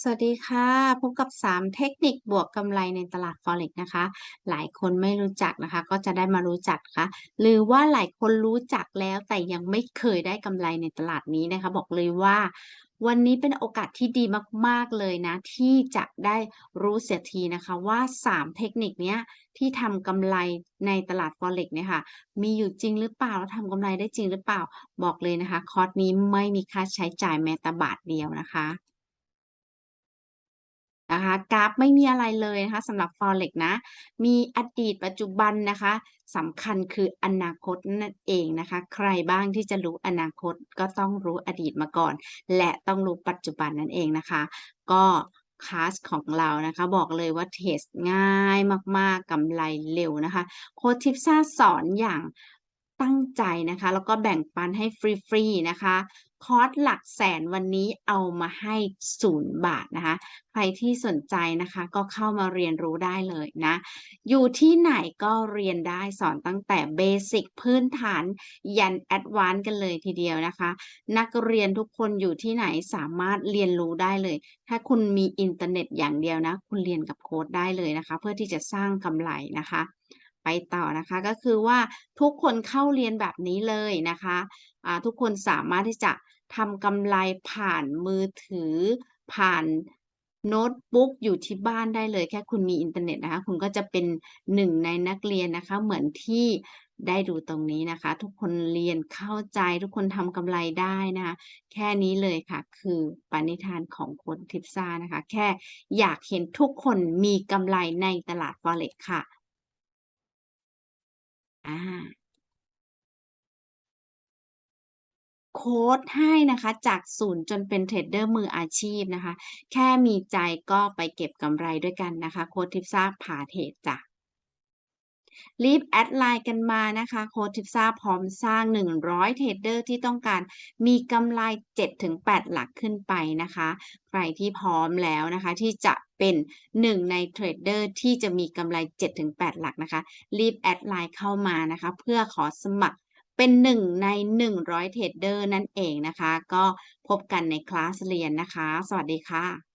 สวัสดีค่ะ พบกับ 3 เทคนิคบวกกำไรในตลาด Forex นะคะ หลายคนไม่รู้จักนะคะ ก็จะได้มารู้จักนะคะหรือว่าหลายคนรู้จักแล้วแต่ยังไม่เคยได้กำไรในตลาดนี้นะคะ บอกเลยว่าวันนี้เป็นโอกาสที่ดีมาก ๆ เลยนะ ที่จะได้รู้เสียทีนะคะว่า 3 เทคนิคเนี้ยที่ทำกำไรในตลาด Forex เนี่ยค่ะ มีอยู่จริงหรือเปล่าแล้วทำกำไรได้จริงหรือเปล่า บอกเลยนะคะ คอร์สนี้ไม่มีค่าใช้จ่ายแม้แต่บาทเดียวนะคะ นะคะกราฟไม่มีอะไรเลยนะคะสำหรับ Forex นะ มีอดีตปัจจุบันนะคะสำคัญคืออนาคตนั่นเองนะคะ ใครบ้างที่จะรู้อนาคตก็ต้องรู้อดีตมาก่อน และต้องรู้ปัจจุบันนั่นเองนะคะ ก็คลาสของเรานะคะบอกเลยว่าเทรดง่ายมากๆกำไรเร็วนะคะโค้ชทิปซ่าสอนอย่างตั้งใจนะคะ แล้วก็แบ่งปันให้ฟรีๆนะคะ คอร์สหลักแสนวันนี้เอามาให้0บาทนะคะ ใครที่สนใจนะคะก็เข้ามาเรียนรู้ได้เลยนะ อยู่ที่ไหนก็เรียนได้สอนตั้งแต่เบสิกพื้นฐานยันแอดวานซ์กันเลยทีเดียวนะคะ นักเรียนทุกคนอยู่ที่ไหนสามารถเรียนรู้ได้เลย ถ้าคุณมีอินเทอร์เน็ตอย่างเดียวนะ คุณเรียนกับโค้ชได้เลยนะคะ เพื่อที่จะสร้างกำไรนะคะ ไปต่อนะคะก็คือว่าทุกคนเข้าเรียนแบบนี้เลยนะคะอ่าทุกคนสามารถที่จะทำกำไรผ่านมือถือ ผ่านโน้ตบุ๊กอยู่ที่บ้านได้เลยแค่คุณมีอินเทอร์เน็ตนะคะ คุณก็จะเป็นหนึ่งในนักเรียนนะคะ เหมือนที่ได้ดูตรงนี้นะคะ ทุกคนเรียนเข้าใจทุกคนทำกำไรได้นะคะแค่นี้เลยค่ะ คือปณิธานของค้ชทิปซ่านะคะ แค่อยากเห็นทุกคนมีกำไรในตลาด Forex ค่ะ อาโค้ดให้นะคะ จากศูนย์จนเป็นเทรดเดอร์มืออาชีพนะคะ แค่มีใจก็ไปเก็บกำไรด้วยกันนะคะ โค้ดทิปซ่าพาเทรดจ้ะ รีบแอดไลน์กันมานะคะโค้ชทิปซ่าพร้อมสร้าง 100 เทรดเดอร์ที่ต้องการมีกำไร 7-8 หลักขึ้นไปนะคะ ใครที่พร้อมแล้วนะคะ ที่จะเป็นหนึ่งในเทรดเดอร์ที่จะมีกำไร 7-8 หลักนะคะ รีบแอดไลน์เข้ามานะคะ เพื่อขอสมัครเป็นหนึ่งใน 100 เทรดเดอร์นั่นเองนะคะ ก็พบกันในคลาสเรียนนะคะ สวัสดีค่ะ